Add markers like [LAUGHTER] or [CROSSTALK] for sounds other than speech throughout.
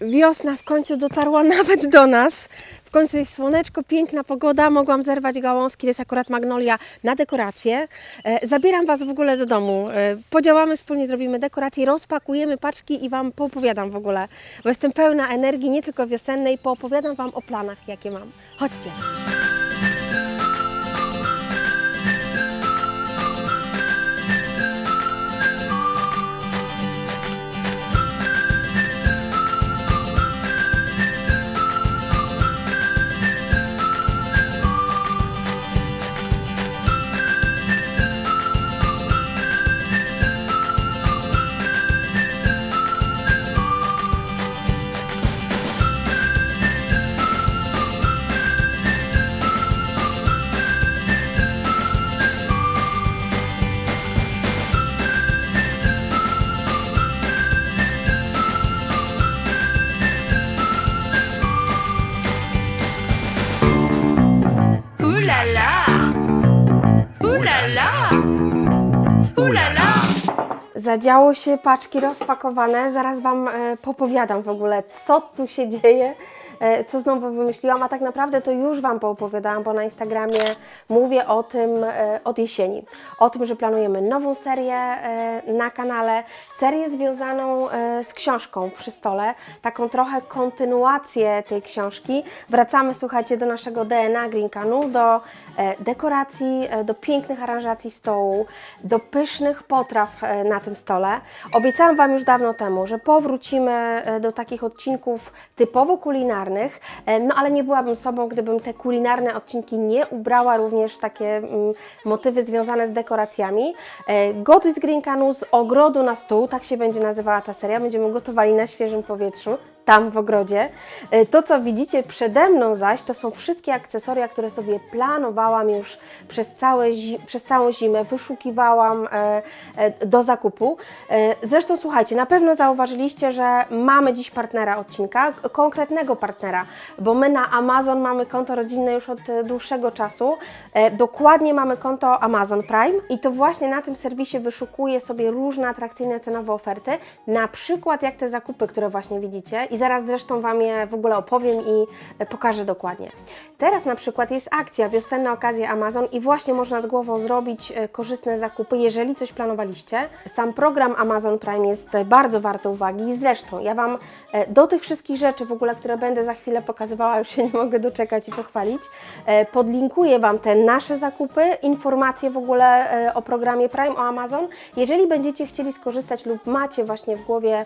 Wiosna w końcu dotarła [LAUGHS] nawet do nas. W końcu jest słoneczko, piękna pogoda. Mogłam zerwać gałązki, to jest akurat magnolia na dekorację. E, Zabieram Was w ogóle do domu. E, Podziałamy wspólnie, zrobimy dekorację, rozpakujemy paczki i Wam poopowiadam w ogóle, bo jestem pełna energii, nie tylko wiosennej, poopowiadam Wam o planach, jakie mam. Chodźcie. Là Zadziało się, paczki rozpakowane. Zaraz Wam e, popowiadam w ogóle, co tu się dzieje, co znowu wymyśliłam, a tak naprawdę to już Wam poopowiadałam, bo na Instagramie mówię o tym e, od jesieni. O tym, że planujemy nową serię e, na kanale, serię związaną e, z książką przy stole, taką trochę kontynuację tej książki. Wracamy, słuchajcie, do naszego DNA Green Canu, do e, dekoracji, e, do pięknych aranżacji stołu, do pysznych potraw e, na tym stole. Obiecałam Wam już dawno temu, że powrócimy e, do takich odcinków typowo kulinarnych, e, no ale nie byłabym sobą, gdybym te kulinarne odcinki nie ubrała również w takie mm, motywy związane z dekoracjami. E, Gotuj z Green Canu z ogrodu na stół, tak się będzie nazywała ta seria. Będziemy gotowali na świeżym powietrzu tam w ogrodzie. E, To, co widzicie przede mną zaś, to są wszystkie akcesoria, które sobie planowałam już przez, całe przez całą zimę, wyszukiwałam e, e, do zakupu. Zresztą słuchajcie, na pewno zauważyliście, że mamy dziś partnera odcinka, konkretnego partnera, bo my na Amazon mamy konto rodzinne już od dłuższego czasu. Dokładnie mamy konto Amazon Prime i to właśnie na tym serwisie wyszukuję sobie różne atrakcyjne cenowe oferty, na przykład jak te zakupy, które właśnie widzicie i zaraz zresztą Wam je w ogóle opowiem i e, pokażę dokładnie. Teraz na przykład jest akcja Wiosenna Okazje Amazon i właśnie można z głową zrobić e, korzystne zakupy, jeżeli coś planowaliście. Sam program Amazon Prime jest e, bardzo warty uwagi zresztą ja Wam do tych wszystkich rzeczy w ogóle, które będę za chwilę pokazywała, już się nie mogę doczekać i pochwalić, podlinkuję Wam te nasze zakupy, informacje w ogóle o programie Prime, o Amazon. Jeżeli będziecie chcieli skorzystać lub macie właśnie w głowie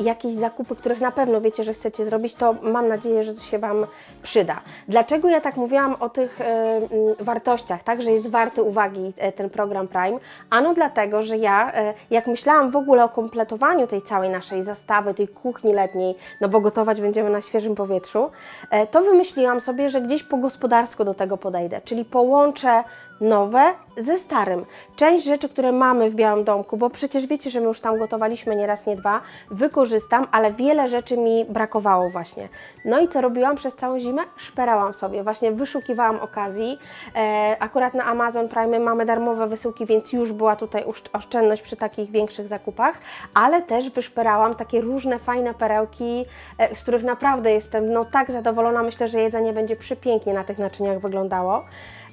jakieś zakupy, których na pewno wiecie, że chcecie zrobić, to mam nadzieję, że to się Wam przyda. Dlaczego ja tak mówiłam o tych mm, wartościach, tak, że jest warty uwagi e, ten program Prime? Ano dlatego, że ja, e, jak myślałam w ogóle o kompletowaniu tej całej naszej zastawy, tej kuchni letniej, no bo gotować będziemy na świeżym powietrzu, e, to wymyśliłam sobie, że gdzieś po gospodarsku do tego podejdę, czyli połączę nowe ze starym. Część rzeczy, które mamy w Białym Domku, bo przecież wiecie, że my już tam gotowaliśmy nie raz, nie dwa, wykorzystam, ale wiele rzeczy mi brakowało właśnie. No i co robiłam przez całą zimę? Szperałam sobie, właśnie wyszukiwałam okazji. E, akurat na Amazon Prime mamy darmowe wysyłki, więc już była tutaj oszczędność przy takich większych zakupach, ale też wyszperałam takie różne fajne perełki, e, z których naprawdę jestem no tak zadowolona. Myślę, że jedzenie będzie przepięknie na tych naczyniach wyglądało.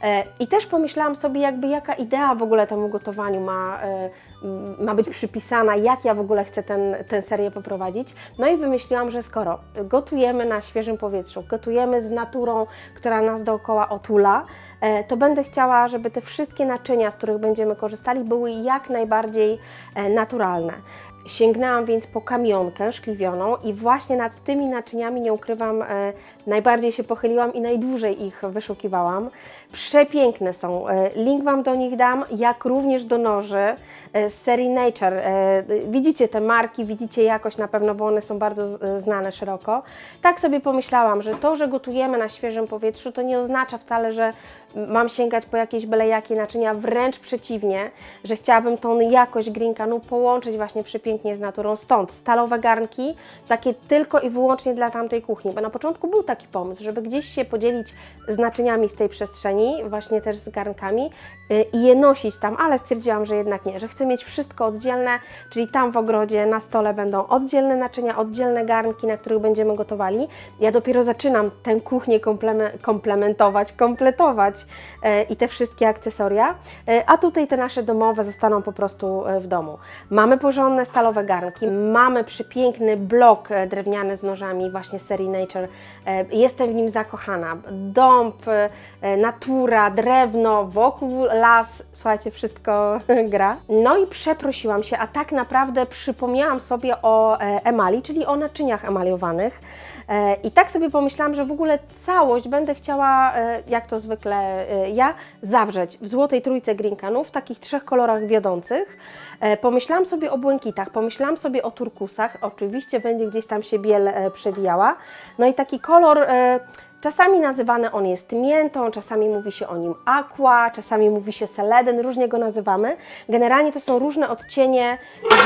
E, I też pomyślałam sobie, jakby jaka idea w ogóle temu gotowaniu ma, e, ma być przypisana, jak ja w ogóle chcę ten, tę serię poprowadzić. No i wymyśliłam, że skoro gotujemy na świeżym powietrzu, gotujemy z naturą, która nas dookoła otula, e, to będę chciała, żeby te wszystkie naczynia, z których będziemy korzystali, były jak najbardziej naturalne. Sięgnęłam więc po kamionkę szkliwioną i właśnie nad tymi naczyniami, nie ukrywam, e, najbardziej się pochyliłam i najdłużej ich wyszukiwałam. Przepiękne są. E, link Wam do nich dam, jak również do noży e, z serii Nature. Widzicie te marki, widzicie jakość na pewno, bo one są bardzo znane szeroko. Tak sobie pomyślałam, że to, że gotujemy na świeżym powietrzu, to nie oznacza wcale, że mam sięgać po jakieś byle jakie naczynia, wręcz przeciwnie, że chciałabym tą jakość Green Canu połączyć właśnie przy pięknym pięknie z naturą. Stąd stalowe garnki, takie tylko i wyłącznie dla tamtej kuchni, bo na początku był taki pomysł, żeby gdzieś się podzielić z naczyniami z tej przestrzeni, właśnie też z garnkami y, i je nosić tam, ale stwierdziłam, że jednak nie, że chcę mieć wszystko oddzielne, czyli tam w ogrodzie na stole będą oddzielne naczynia, oddzielne garnki, na których będziemy gotowali. Ja dopiero zaczynam tę kuchnię kompleme- komplementować, kompletować e, i te wszystkie akcesoria, e, a tutaj te nasze domowe zostaną po prostu w domu. Mamy porządne stalowe garnki, mamy przepiękny blok e, drewniany z nożami właśnie serii Nature. E, Jestem w nim zakochana. Dąb, e, natura, drewno, wokół las, słuchajcie, wszystko [LAUGHS] gra. No i przeprosiłam się, a tak naprawdę przypomniałam sobie o emali, czyli o naczyniach emaliowanych. E, I tak sobie pomyślałam, że w ogóle całość będę chciała, e, jak to zwykle e, ja, zawrzeć w złotej trójce Grinkanu, w takich trzech kolorach wiodących. Pomyślałam sobie o błękitach, pomyślałam sobie o turkusach, oczywiście będzie gdzieś tam się biel przewijała. No i taki kolor... Czasami nazywany on jest miętą, czasami mówi się o nim aqua, czasami mówi się seleden, różnie go nazywamy. Generalnie to są różne odcienie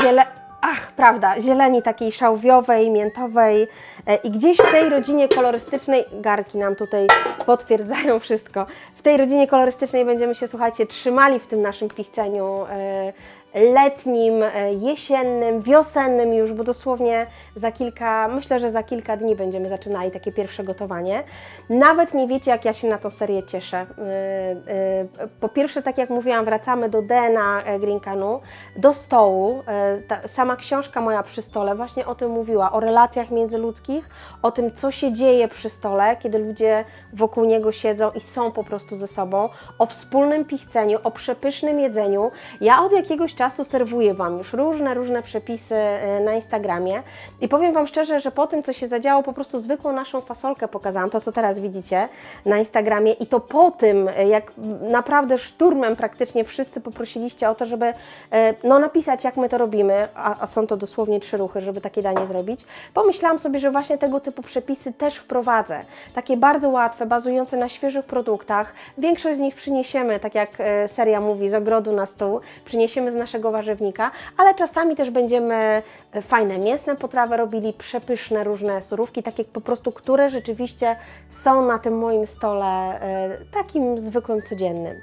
ziele... Ach, prawda, zieleni takiej szałwiowej, miętowej e, i gdzieś w tej rodzinie kolorystycznej, garki nam tutaj potwierdzają wszystko, w tej rodzinie kolorystycznej będziemy się, słuchajcie, trzymali w tym naszym pichceniu e, letnim, e, jesiennym, wiosennym już, bo dosłownie za kilka, myślę, że za kilka dni będziemy zaczynali takie pierwsze gotowanie. Nawet nie wiecie, jak ja się na tą serię cieszę. E, Po pierwsze, tak jak mówiłam, wracamy do DNA Grinkanu, do stołu. Ta, sama książka moja przy stole właśnie o tym mówiła, o relacjach międzyludzkich, o tym, co się dzieje przy stole, kiedy ludzie wokół niego siedzą i są po prostu ze sobą, o wspólnym pichceniu, o przepysznym jedzeniu. Ja od jakiegoś czasu serwuję Wam już różne, różne przepisy e, na Instagramie i powiem Wam szczerze, że po tym, co się zadziało, po prostu zwykłą naszą fasolkę pokazałam, to co teraz widzicie na Instagramie i to po tym, e, jak naprawdę szturmem praktycznie wszyscy poprosiliście o to, żeby e, no, napisać, jak my to robimy, a, a są to dosłownie trzy ruchy, żeby takie danie zrobić, pomyślałam sobie, że właśnie tego typu przepisy też wprowadzę. Takie bardzo łatwe, bazujące na świeżych produktach. Większość z nich przyniesiemy, tak jak e, seria mówi, z ogrodu na stół, przyniesiemy z naszego warzywnika, ale czasami też będziemy e, fajne mięsne potrawy robili, przepyszne różne surówki, takie po prostu, które rzeczywiście są na tym moim stole e, takim zwykłym, codziennym.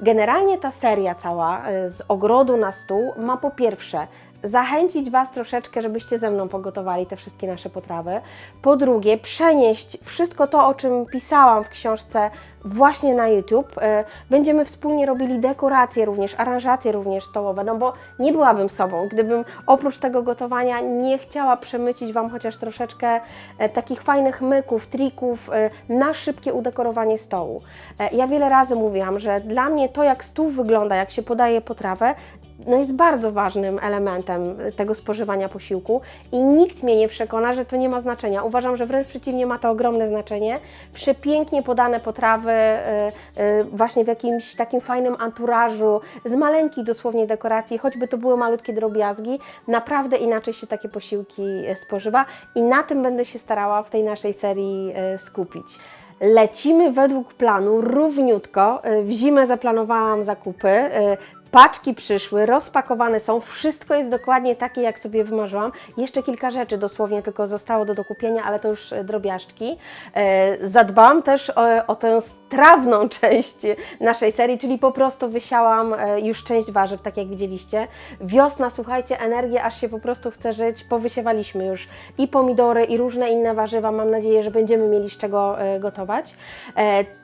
Generalnie ta seria cała z ogrodu na stół ma po pierwsze zachęcić Was troszeczkę, żebyście ze mną pogotowali te wszystkie nasze potrawy. Po drugie, przenieść wszystko to, o czym pisałam w książce właśnie na YouTube. E, Będziemy wspólnie robili dekoracje również, aranżacje również stołowe, no bo nie byłabym sobą, gdybym oprócz tego gotowania nie chciała przemycić Wam chociaż troszeczkę e, takich fajnych myków, trików e, na szybkie udekorowanie stołu. E, Ja wiele razy mówiłam, że dla mnie to, jak stół wygląda, jak się podaje potrawę, no jest bardzo ważnym elementem tego spożywania posiłku i nikt mnie nie przekona, że to nie ma znaczenia. Uważam, że wręcz przeciwnie ma to ogromne znaczenie. Przepięknie podane potrawy, y, y, właśnie w jakimś takim fajnym anturażu, z maleńkich dosłownie dekoracji, choćby to były malutkie drobiazgi, naprawdę inaczej się takie posiłki y, spożywa i na tym będę się starała w tej naszej serii skupić. Lecimy według planu równiutko. W zimę zaplanowałam zakupy. Paczki przyszły, rozpakowane są, wszystko jest dokładnie takie, jak sobie wymarzyłam. Jeszcze kilka rzeczy dosłownie tylko zostało do dokupienia, ale to już e, drobiażdżki. E, Zadbałam też o, o tę strawną [LAUGHS] część naszej serii, czyli po prostu wysiałam e, już część warzyw, tak jak widzieliście. Wiosna, słuchajcie, energię, aż się po prostu chce żyć. Powysiewaliśmy już i pomidory, i różne inne warzywa. Mam nadzieję, że będziemy mieli z czego gotować.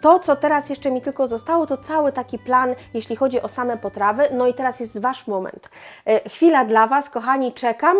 To, co teraz jeszcze mi tylko zostało, to cały taki plan, jeśli chodzi o same potrawy. No i teraz jest Wasz moment. E, Chwila dla Was, kochani, czekam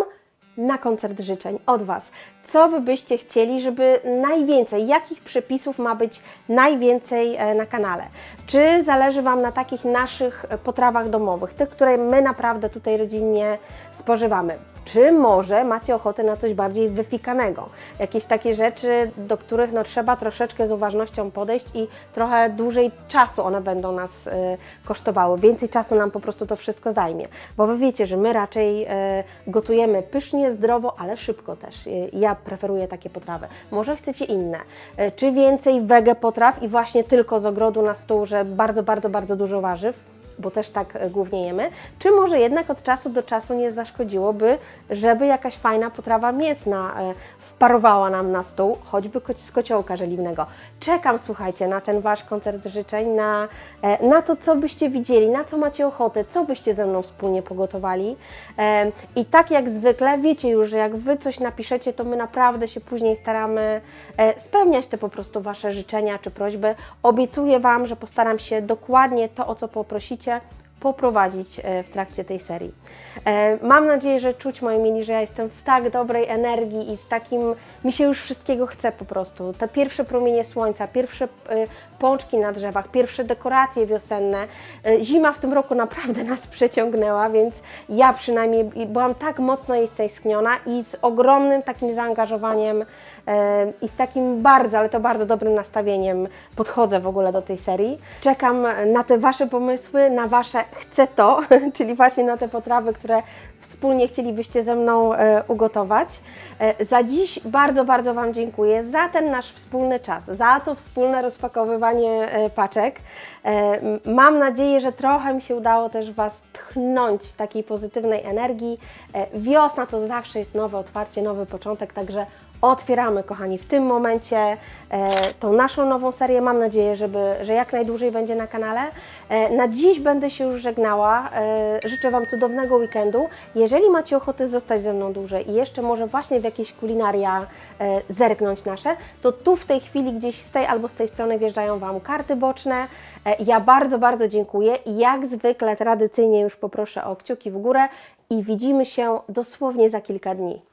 na koncert życzeń od Was. Co Wy byście chcieli, żeby najwięcej, jakich przepisów ma być najwięcej e, na kanale? Czy zależy Wam na takich naszych potrawach domowych, tych, które my naprawdę tutaj rodzinnie spożywamy? Czy może macie ochotę na coś bardziej wyfikanego? Jakieś takie rzeczy, do których no, trzeba troszeczkę z uważnością podejść i trochę dłużej czasu one będą nas e, kosztowały. Więcej czasu nam po prostu to wszystko zajmie. Bo Wy wiecie, że my raczej e, gotujemy pysznie, zdrowo, ale szybko też. E, ja preferuję takie potrawy. Może chcecie inne. E, czy więcej wege potraw i właśnie tylko z ogrodu na stół, że bardzo, bardzo, bardzo dużo warzyw? Bo też tak e, głównie jemy, czy może jednak od czasu do czasu nie zaszkodziłoby, żeby jakaś fajna potrawa mięsna e, wparowała nam na stół, choćby z kociołka żeliwnego. Czekam, słuchajcie, na ten Wasz koncert życzeń, na, e, na to, co byście widzieli, na co macie ochotę, co byście ze mną wspólnie pogotowali. I tak jak zwykle, wiecie już, że jak Wy coś napiszecie, to my naprawdę się później staramy spełniać te po prostu Wasze życzenia czy prośby. Obiecuję Wam, że postaram się dokładnie to, o co poprosicie, Caixa poprowadzić e, w trakcie tej serii. E, Mam nadzieję, że czuć, moi mili, że ja jestem w tak dobrej energii i w takim, mi się już wszystkiego chce po prostu. Te pierwsze promienie słońca, pierwsze e, pączki na drzewach, pierwsze dekoracje wiosenne. Zima w tym roku naprawdę [LAUGHS] nas przeciągnęła, więc ja przynajmniej byłam tak mocno jej stęskniona i z ogromnym takim zaangażowaniem i z takim bardzo, ale to bardzo dobrym nastawieniem podchodzę w ogóle do tej serii. Czekam na te Wasze pomysły, na Wasze chcę to, [LAUGHS] czyli właśnie na te potrawy, które wspólnie chcielibyście ze mną e, ugotować. E, za dziś bardzo, bardzo Wam dziękuję za ten nasz wspólny czas, za to wspólne rozpakowywanie e, paczek. Mam nadzieję, że trochę mi się udało też Was tchnąć takiej pozytywnej energii. Wiosna to zawsze jest nowe otwarcie, nowy początek, także Otwieramy, kochani, w tym momencie e, tą naszą nową serię. Mam nadzieję, żeby, że jak najdłużej będzie na kanale. E, na dziś będę się już żegnała. E, życzę Wam cudownego weekendu. Jeżeli macie ochotę zostać ze mną dłużej i jeszcze może właśnie w jakieś kulinaria e, zerknąć nasze, to tu w tej chwili gdzieś z tej albo z tej strony wjeżdżają Wam karty boczne. E, ja bardzo, bardzo dziękuję jak zwykle tradycyjnie już poproszę o kciuki w górę i widzimy się dosłownie za kilka dni.